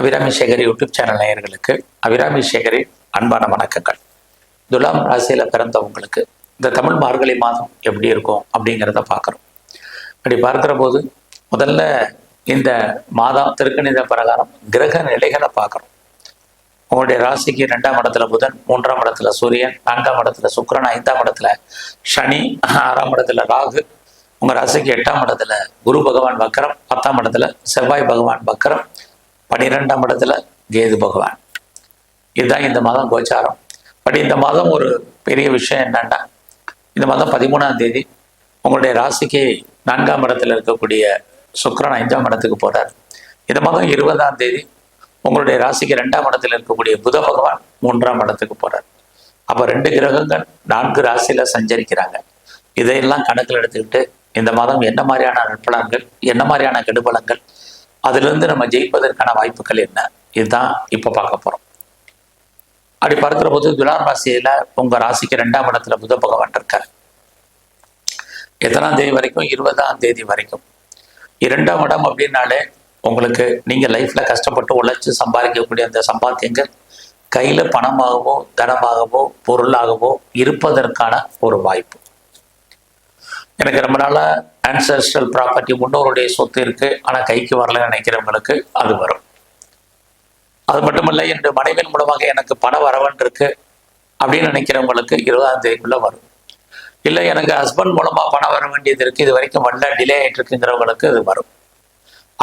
Abirami Sekar YouTube channel நேயர்களுக்கு அபிராமி சேகரின் அன்பான வணக்கங்கள். துலாம் ராசியில் பிறந்தவங்களுக்கு இந்த தமிழ் மார்கழி மாதம் எப்படி இருக்கும் அப்படிங்கிறத பார்க்குறோம். அப்படி பார்க்குற போது முதல்ல இந்த மாதம் திருக்கணித பிரகாரம் கிரக நிலைகளை பார்க்குறோம். உங்களுடைய ராசிக்கு ரெண்டாம் இடத்துல புதன் மூன்றாம் இடத்துல சூரியன் நான்காம் இடத்துல சுக்கரன் ஐந்தாம் இடத்துல சனி ஆறாம் இடத்துல ராகு. உங்க ராசிக்கு எட்டாம் இடத்துல குரு பகவான் வக்கரம் பத்தாம் இடத்துல செவ்வாய் பகவான் வக்கரம். பன்னிரெண்டாம் இடத்துல கேது பகவான். இதுதான் இந்த மாதம் கோச்சாரம். பட் இந்த மாதம் ஒரு பெரிய விஷயம் என்னன்னா இந்த மாதம் பதிமூணாம் தேதி உங்களுடைய ராசிக்கு நான்காம் இடத்துல இருக்கக்கூடிய சுக்கிரன் ஐந்தாம் இடத்துக்கு போறார். இந்த மாதம் இருபதாம் தேதி உங்களுடைய ராசிக்கு ரெண்டாம் இடத்துல இருக்கக்கூடிய புத பகவான் மூன்றாம் இடத்துக்கு போறார். அப்ப ரெண்டு கிரகங்கள் நான்கு ராசியில சஞ்சரிக்கிறாங்க. இதையெல்லாம் கணக்கில் எடுத்துக்கிட்டு இந்த மாதம் என்ன மாதிரியான நற்பலன்கள் என்ன மாதிரியான கெடுபலங்கள் அதிலிருந்து நம்ம ஜெயிப்பதற்கான வாய்ப்புகள் என்ன? இதுதான் இப்ப பார்க்க போறோம். அப்படி பார்க்குற போது துலாம் ராசியில உங்க ராசிக்கு ரெண்டாம் இடத்துல புத பகவான் இருக்கார். எத்தனாம் தேதி வரைக்கும்? இருபதாம் தேதி வரைக்கும். இரண்டாம் இடம் அப்படின்னாலே உங்களுக்கு நீங்க லைஃப்பில் கஷ்டப்பட்டு உழைச்சு சம்பாதிக்கக்கூடிய அந்த சம்பாத்தியங்கள் கையில பணமாகவோ தனமாகவோ பொருளாகவோ இருப்பதற்கான ஒரு வாய்ப்பு. எனக்கு ரொம்ப நாளாக ஆன்சஸ்ட்ரல் ப்ராப்பர்ட்டி முன்னோருடைய சொத்து இருக்கு. ஆனால் கைக்கு வரலன்னு நினைக்கிறவங்களுக்கு அது வரும். அது மட்டுமல்ல என் மனைவின் மூலமாக எனக்கு பண வரவன் இருக்கு அப்படின்னு நினைக்கிறவங்களுக்கு இருபதாம் தேதிக்குள்ள வரும். இல்லை எனக்கு ஹஸ்பண்ட் மூலமாக பணம் வர வேண்டியது இருக்குது இது வரைக்கும் வரல டிலே ஆயிட்டு இருக்குங்கிறவங்களுக்கு இது வரும்.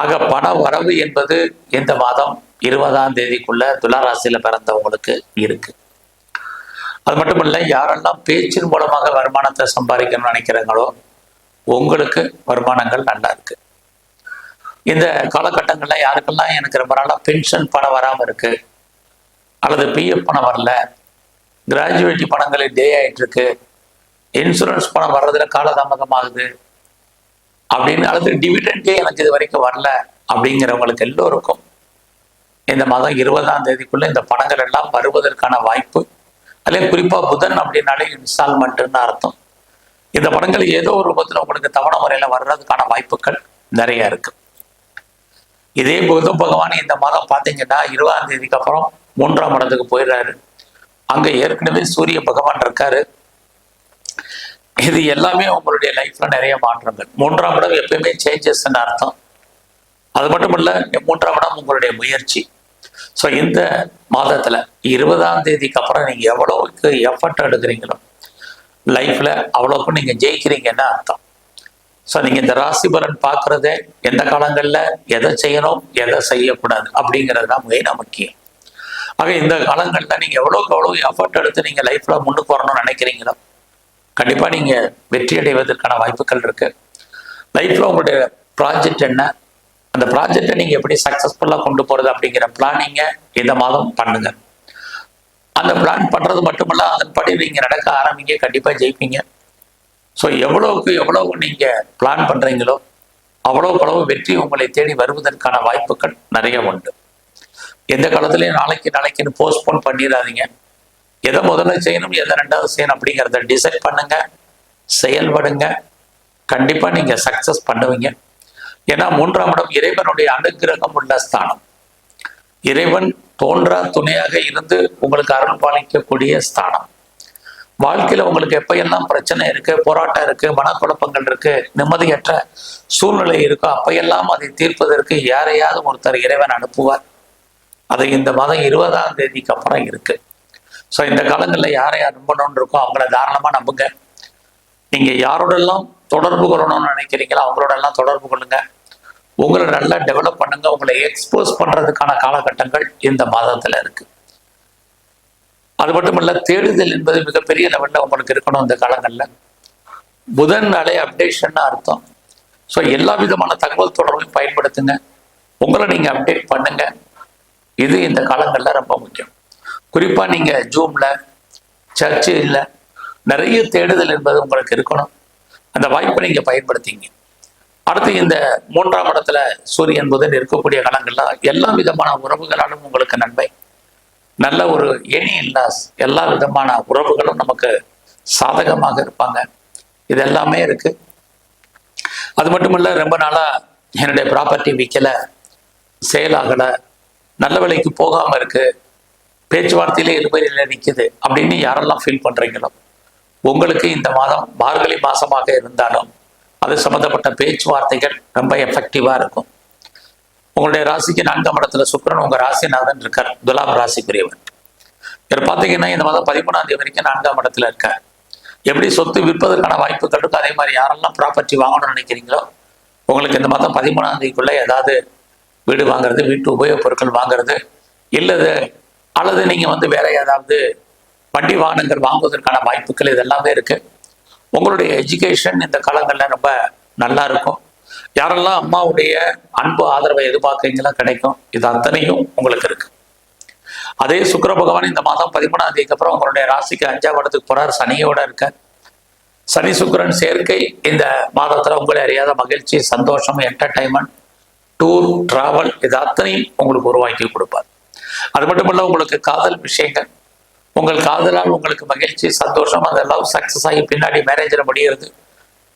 ஆக பண வரவு என்பது இந்த மாதம் இருபதாம் தேதிக்குள்ள துளாராசியில் பிறந்தவங்களுக்கு இருக்கு. அது மட்டும் இல்லை யாரெல்லாம் பேச்சின் மூலமாக வருமானத்தை சம்பாதிக்கணும்னு நினைக்கிறாங்களோ உங்களுக்கு வருமானங்கள் நல்லா இருக்கு. இந்த காலகட்டங்களில் யாருக்கெல்லாம் எனக்கு ரொம்ப நாளாக பென்ஷன் பணம் வராமல் இருக்கு அல்லது பிஎஃப் பணம் வரல கிராஜுவேட்டி பணங்கள் டே ஆயிட்டு இருக்கு இன்சூரன்ஸ் பணம் வர்றதுல காலதாமதமாகுது அப்படின்னு அல்லது டிவிடெண்டே எனக்கு இது வரைக்கும் வரல அப்படிங்கிறவங்களுக்கு எல்லோருக்கும் இந்த மாதம் இருபதாம் தேதிக்குள்ள இந்த பணங்கள் எல்லாம் வருவதற்கான வாய்ப்பு அதிலே குறிப்பாக புதன் அப்படின்னாலே இன்ஸ்டால்மெண்ட்டுன்னு அர்த்தம். இந்த படங்கள் ஏதோ ஒரு ரூபத்தில் உங்களுக்கு தவணை முறையில வர்றதுக்கான வாய்ப்புகள் நிறைய இருக்கு. இதே புத பகவான் இந்த மாதம் பார்த்தீங்கன்னா இருபதாம் தேதிக்கு அப்புறம் மூன்றாம் இடத்துக்கு போயிடுறாரு. அங்க ஏற்கனவே சூரிய பகவான் இருக்காரு. இது எல்லாமே உங்களுடைய லைஃப்ல நிறைய மாற்றங்கள். மூன்றாம் இடம் எப்பயுமே சேஞ்சஸ் அர்த்தம். அது மட்டும் இல்ல மூன்றாம் இடம் உங்களுடைய முயற்சி. ஸோ இந்த மாதத்துல இருபதாம் தேதிக்கு அப்புறம் நீங்க எவ்வளவுக்கு எஃபர்ட் எடுக்கிறீங்களோ லைஃப்பில் அவ்வளோக்கும் நீங்கள் ஜெயிக்கிறீங்கன்னு அர்த்தம். ஸோ நீங்கள் இந்த ராசி பலன் பார்க்குறத எந்த காலங்களில் எதை செய்யணும் எதை செய்யக்கூடாது அப்படிங்கிறது தான் மெயினாக முக்கியம் ஆக இந்த காலங்களில் நீங்கள் எவ்வளோக்கு எவ்வளோ எஃபர்ட் எடுத்து நீங்கள் லைஃப்பில் முன்னுக்கு வரணும்னு நினைக்கிறீங்களோ கண்டிப்பாக நீங்கள் வெற்றி அடைவதற்கான வாய்ப்புகள் இருக்குது லைஃப்பில் உங்களுடைய ப்ராஜெக்ட் என்ன? அந்த ப்ராஜெக்டை நீங்கள் எப்படி சக்ஸஸ்ஃபுல்லாக கொண்டு போகிறது அப்படிங்கிற பிளானிங்கை இந்த மாதம் பண்ணுங்கள் அந்த பிளான் பண்றது மட்டுமல்ல அதன்படி நீங்க நடக்க ஆரம்பிங்க கண்டிப்பா ஜெயிப்பீங்க. ஸோ எவ்வளவுக்கு எவ்வளவு நீங்க பிளான் பண்றீங்களோ அவ்வளோ வெற்றி உங்களை தேடி வருவதற்கான வாய்ப்புகள் நிறைய உண்டு. எந்த காலத்துலயும் நாளைக்கு நாளைக்குன்னு போஸ்ட்போன் பண்ணிடாதீங்க. எதை முதல்ல செய்யணும் எதை ரெண்டாவது செய்யணும் அப்படிங்கிறத டிசைட் பண்ணுங்க செயல்படுங்க. கண்டிப்பா நீங்க சக்சஸ் பண்ணுவீங்க. ஏன்னா மூன்றாம் இடம் இறைவனுடைய அனுகிரகம் உள்ள ஸ்தானம். இறைவன் தோன்றா துணையாக இருந்து உங்களுக்கு அருள் பாலிக்கக்கூடிய ஸ்தானம். வாழ்க்கையில உங்களுக்கு எப்பையெல்லாம் பிரச்சனை இருக்கு போராட்டம் இருக்கு மனக்குழப்பங்கள் இருக்கு நிம்மதியற்ற சூழ்நிலை இருக்கோ அப்பையெல்லாம் அதை தீர்ப்பதற்கு யாரையாவது ஒருத்தர் இறைவன் அனுப்புவார். அது இந்த மாதம் இருபதாம் தேதிக்கு அப்புறம் இருக்கு. ஸோ இந்த காலங்களில் யாரை நம்பணும்னு இருக்கோ அவங்கள தாராளமாக நம்புங்க. நீங்கள் யாரோடெல்லாம் தொடர்பு கொள்ளணும்னு நினைக்கிறீங்களோ அவங்களோடெல்லாம் தொடர்பு கொள்ளுங்கள் உங்களை நல்லா டெவலப் பண்ணுங்க உங்களை எக்ஸ்போஸ் பண்ணுறதுக்கான காலகட்டங்கள் இந்த மாதத்தில் இருக்கு. அது மட்டும் இல்லை தேடுதல் என்பது மிகப்பெரிய லெவலில் உங்களுக்கு இருக்கணும் இந்த காலங்களில். புதன் நாளே அப்டேஷன் அர்த்தம். ஸோ எல்லா விதமான தகவல் தொடர்பையும் பயன்படுத்துங்க. உங்களை நீங்கள் அப்டேட் பண்ணுங்க. இது இந்த காலங்களில் ரொம்ப முக்கியம். குறிப்பாக நீங்கள் ஜூமில் சர்ச்சு சர்ச்சில் நிறைய தேடுதல் என்பது உங்களுக்கு இருக்கணும். அந்த வாய்ப்பை நீங்கள் பயன்படுத்திங்க. அடுத்து இந்த மூன்றாம் இடத்துல சூரியன் புதன் இருக்கக்கூடிய காலங்கள்ல எல்லா விதமான உறவுகளாலும் உங்களுக்கு நன்மை. நல்ல ஒரு எனி இல்லாஸ் எல்லா விதமான உறவுகளும் நமக்கு சாதகமாக இருப்பாங்க. இது எல்லாமே இருக்கு. அது மட்டும் இல்லை ரொம்ப நாளா என்னுடைய ப்ராப்பர்ட்டி விற்கல சேல் நல்ல விலைக்கு போகாம இருக்கு பேச்சுவார்த்தையிலே இருபதில் நிற்குது அப்படின்னு யாரெல்லாம் ஃபீல் பண்றீங்களோ உங்களுக்கு இந்த மாதம் மார்கழி மாசமாக இருந்தாலும் அது சம்பந்தப்பட்ட பேச்சுவார்த்தைகள் ரொம்ப எஃபெக்டிவாக இருக்கும். உங்களுடைய ராசிக்கு நான்காம் இடத்துல சுக்கிரன் உங்க ராசிநாதன் இருக்கார். துலாம் ராசிக்குரியவர். இவர் பார்த்தீங்கன்னா இந்த மாதம் பதிமூணாம் தேதி வரைக்கும் நான்காம் இடத்துல இருக்கார். எப்படி சொத்து விற்பதற்கான வாய்ப்புகள் இருக்கும் அதே மாதிரி யாரெல்லாம் ப்ராப்பர்ட்டி வாங்கணும்னு நினைக்கிறீங்களோ உங்களுக்கு இந்த மாதம் பதிமூணாம் தேதிக்குள்ளே ஏதாவது வீடு வாங்குறது வீட்டு உபயோகப் பொருட்கள் வாங்குறது இல்லது அல்லது நீங்க வந்து வேற ஏதாவது வண்டி வாகனங்கள் வாங்குவதற்கான வாய்ப்புகள் இதெல்லாமே இருக்கு. உங்களுடைய எஜுகேஷன் இந்த காலங்களில் ரொம்ப நல்லா இருக்கும். யாரெல்லாம் அம்மாவுடைய அன்பு ஆதரவை எதிர்பார்க்குறீங்களா கிடைக்கும். இது அத்தனையும் உங்களுக்கு இருக்கு. அதே சுக்கர பகவான் இந்த மாதம் பதிமூணாம் தேதிக்கு அப்புறம் உங்களுடைய ராசிக்கு அஞ்சாம் இடத்துக்கு போறார். சனியோட இருக்க சனி சுக்கிரன் சேர்க்கை இந்த மாதத்துல உங்களை அறியாத மகிழ்ச்சி சந்தோஷம் என்டர்டைன்மெண்ட் டூர் டிராவல் இது அத்தனையும் உங்களுக்கு உருவாக்கி கொடுப்பார். அது மட்டும் இல்ல உங்களுக்கு காதல் விஷயங்கள் உங்கள் காதலால் உங்களுக்கு மகிழ்ச்சி சந்தோஷம் அந்த லவ் சக்சஸ் ஆகி பின்னாடி மேரேஜில் முடிகிறது.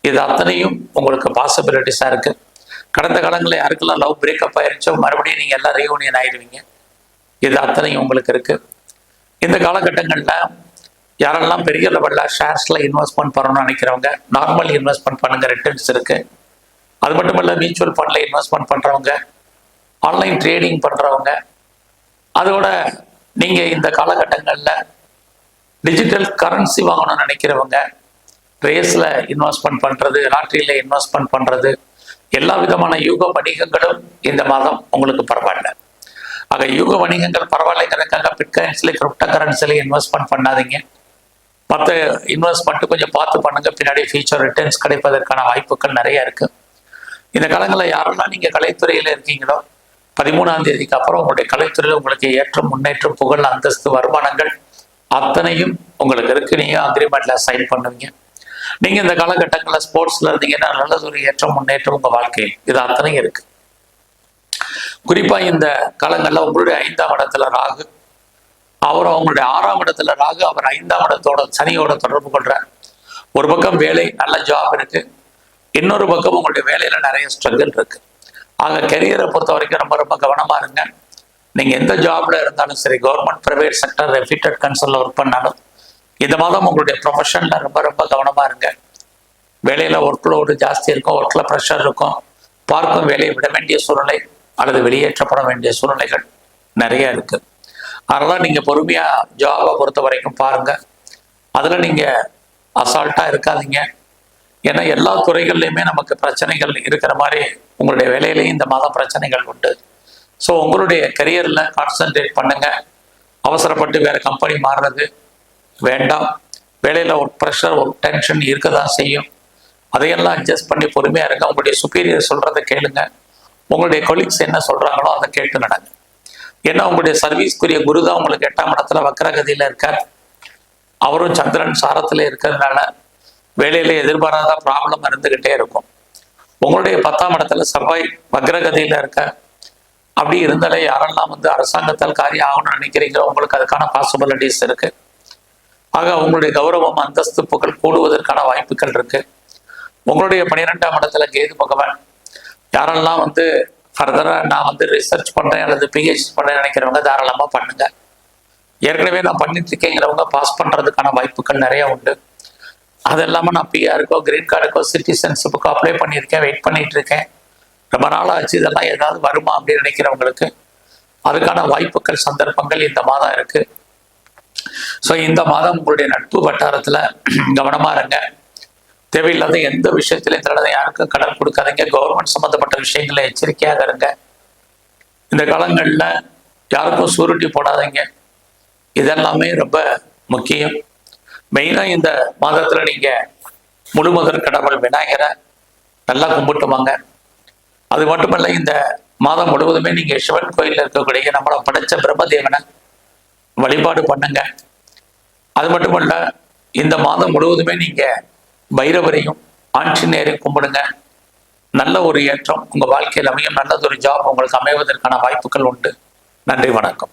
இது அத்தனையும் உங்களுக்கு பாசிபிலிட்டிஸாக இருக்கு. கடந்த காலங்களில் யாருக்கெல்லாம் லவ் பிரேக்கப் ஆயிருச்சோ மறுபடியும் நீங்கள் எல்லாம் ரீயூனியன் ஆயிடுவீங்க. இது அத்தனையும் உங்களுக்கு இருக்கு. இந்த காலகட்டங்களில் யாரெல்லாம் பெரிய லெவலில் ஷேர்ஸில் இன்வெஸ்ட்மெண்ட் பண்ணணும்னு நினைக்கிறவங்க நார்மல் இன்வெஸ்ட்மெண்ட் பண்ணுங்க ரிட்டர்ன்ஸ் இருக்கு. அது மட்டும் இல்லை மியூச்சுவல் ஃபண்டில் இன்வெஸ்ட்மெண்ட் பண்ணுறவங்க ஆன்லைன் ட்ரேடிங் பண்ணுறவங்க அதோட நீங்கள் இந்த காலகட்டங்களில் டிஜிட்டல் கரன்சி வாங்கணும்னு நினைக்கிறவங்க ரேஸில் இன்வெஸ்ட்மெண்ட் பண்ணுறது லாட்ரியில் இன்வெஸ்ட்மெண்ட் பண்ணுறது எல்லா விதமான யூக வணிகங்களும் இந்த மாதம் உங்களுக்கு பரவாயில்ல. ஆக யூக வணிகங்கள் பரவாயில்லைங்கிறதுக்காக பிட்காயின்ஸ்ல கிரிப்டோ கரன்சில இன்வெஸ்ட்மெண்ட் பண்ணாதீங்க. மற்ற இன்வெஸ்ட்மெண்ட் கொஞ்சம் பார்த்து பண்ணுங்க. பின்னாடி ஃபியூச்சர் ரிட்டர்ன்ஸ் கிடைப்பதற்கான வாய்ப்புகள் நிறைய இருக்கு. இந்த காலங்களில் யாரெல்லாம் நீங்க கலைத்துறையில இருக்கீங்களோ பதிமூணாம் தேதிக்கு அப்புறம் உங்களுடைய கலைத்துறையில் உங்களுக்கு ஏற்றம் முன்னேற்றம் புகழ் அந்தஸ்து வருமானங்கள் அத்தனையும் உங்களுக்கு இருக்கு. நீங்க அக்ரிமெண்ட்ல சைன் பண்ணுவீங்க. நீங்க இந்த காலகட்டங்களில் ஸ்போர்ட்ஸ்ல இருந்தீங்கன்னா நல்லது ஒரு ஏற்றம் முன்னேற்றம் உங்க வாழ்க்கையில். இது அத்தனையும் இருக்கு. குறிப்பா இந்த காலங்கள்ல உங்களுடைய ஐந்தாம் இடத்துல ராகு அவர் அவங்களுடைய ஆறாம் இடத்துல ராகு அவர் ஐந்தாம் இடத்தோட சனியோட தொடர்பு கொள்றார். ஒரு பக்கம் வேலை நல்ல ஜாப் இருக்கு. இன்னொரு பக்கம் உங்களுடைய வேலையில நிறைய ஸ்ட்ரகிள் இருக்கு. ஆக கெரியரை பொறுத்த வரைக்கும் ரொம்ப ரொம்ப கவனமா இருங்க. நீங்க எந்த ஜாப்ல இருந்தாலும் சரி கவர்மெண்ட் பிரைவேட் செக்டர் ரெஃபிட்டட் கன்சல்ல ஒர்க் பண்ணாலும் இந்த மாதம் உங்களுடைய ப்ரொஃபஷன்ல ரொம்ப ரொம்ப கவனமா இருங்க. வேலையில ஒர்க் லோடு ஜாஸ்தி இருக்கும் ஒர்க்ல ப்ரெஷர் இருக்கும். பார்க்கும் வேலையை விட வேண்டிய சூழ்நிலை அல்லது வெளியேற்றப்பட வேண்டிய சூழ்நிலைகள் நிறைய இருக்கு. அதனால நீங்க பொறுமையா ஜாபை பொறுத்த வரைக்கும் பாருங்க. அதில் நீங்க அசால்ட்டா இருக்காதீங்க. ஏன்னா எல்லா துறைகள்லையுமே நமக்கு பிரச்சனைகள் இருக்கிற மாதிரி உங்களுடைய வேலையிலையும் இந்த மாதம் பிரச்சனைகள் உண்டு. ஸோ உங்களுடைய கரியரில் கான்சென்ட்ரேட் பண்ணுங்க. அவசரப்பட்டு வேறு கம்பெனி மாறுறது வேண்டாம். வேலையில் ஒரு ப்ரெஷர் ஒரு டென்ஷன் இருக்க தான் செய்யும். அதையெல்லாம் அட்ஜஸ்ட் பண்ணி பொறுமையாக இருங்க. உங்களுடைய சுப்பீரியர் சொல்கிறத கேளுங்க. உங்களுடைய கொலீக்ஸ் என்ன சொல்கிறாங்களோ அதை கேட்டு நடங்க. ஏன்னா உங்களுடைய சர்வீஸ்க்குரிய குரு தான் உங்களுக்கு எட்டாம் இடத்துல வக்கரகதியில் இருக்கார். அவரும் சந்திரன் சாரத்தில் இருக்கிறதுனால வேலையில் எதிர்பாராத ப்ராப்ளம் இருந்துக்கிட்டே இருக்கும். உங்களுடைய பத்தாம் இடத்துல செவ்வாய் வக்ரகதியில இருக்க. அப்படி இருந்தாலே யாரெல்லாம் வந்து அரசாங்கத்தால் காரியம் ஆகணும்னு நினைக்கிறீங்களோ உங்களுக்கு அதுக்கான பாசிபிலிட்டிஸ் இருக்கு. ஆக உங்களுடைய கௌரவம் அந்தஸ்து புகழ் கூடுவதற்கான வாய்ப்புகள் இருக்கு. உங்களுடைய பன்னிரெண்டாம் இடத்துல கேது பகவான். யாரெல்லாம் வந்து ஃபர்தராக நான் வந்து ரிசர்ச் பண்ணுறேன் அல்லது பிஹெச்டி பண்ணுறேன் நினைக்கிறவங்க தாராளமாக பண்ணுங்க. ஏற்கனவே நான் பண்ணிட்டு இருக்கேங்கிறவங்க பாஸ் பண்ணுறதுக்கான வாய்ப்புகள் நிறைய உண்டு. அது இல்லாமல் நான் பிஆருக்கோ கிரீன் கார்டுக்கோ சிட்டிசன்ஷிப்புக்கோ அப்ளை பண்ணியிருக்கேன் வெயிட் பண்ணிட்டு இருக்கேன் ரொம்ப நாள் ஆச்சு இதெல்லாம் ஏதாவது வருமா அப்படின்னு நினைக்கிறவங்களுக்கு அதுக்கான வாய்ப்புகள் சந்தர்ப்பங்கள் இந்த மாதம் இருக்கு. ஸோ இந்த மாதம் உங்களுடைய நட்பு வட்டாரத்தில் கவனமாக இருங்க. தேவையில்லாத எந்த விஷயத்திலையும் தடவை யாருக்கும் கடன் கொடுக்காதீங்க. கவர்மெண்ட் சம்மந்தப்பட்ட விஷயங்களில் எச்சரிக்கையாக இருங்க. இந்த காலங்களில் யாருக்கும் சூருட்டி போடாதீங்க. இதெல்லாமே ரொம்ப முக்கியம். மெயினாக இந்த மாதத்தில் நீங்கள் முழுமகர் கடவுள் விநாயகரை நல்லா கும்பிட்டு வாங்க அது மட்டுமல்ல இந்த மாதம் முழுவதுமே நீங்கள் சிவன் கோயிலில் இருக்கக்கூடிய நம்மளை படைச்ச பிரம்மதேவனை வழிபாடு பண்ணுங்க. அது மட்டுமல்ல இந்த மாதம் முழுவதுமே நீங்கள் பைரவரையும் ஆஞ்சநேயரையும் கும்பிடுங்க. நல்ல ஒரு ஏற்றம். உங்கள் வாழ்க்கையில் அமையும். நல்லதொரு ஜாப் உங்களுக்கு அமைவதற்கான வாய்ப்புகள் உண்டு. நன்றி வணக்கம்.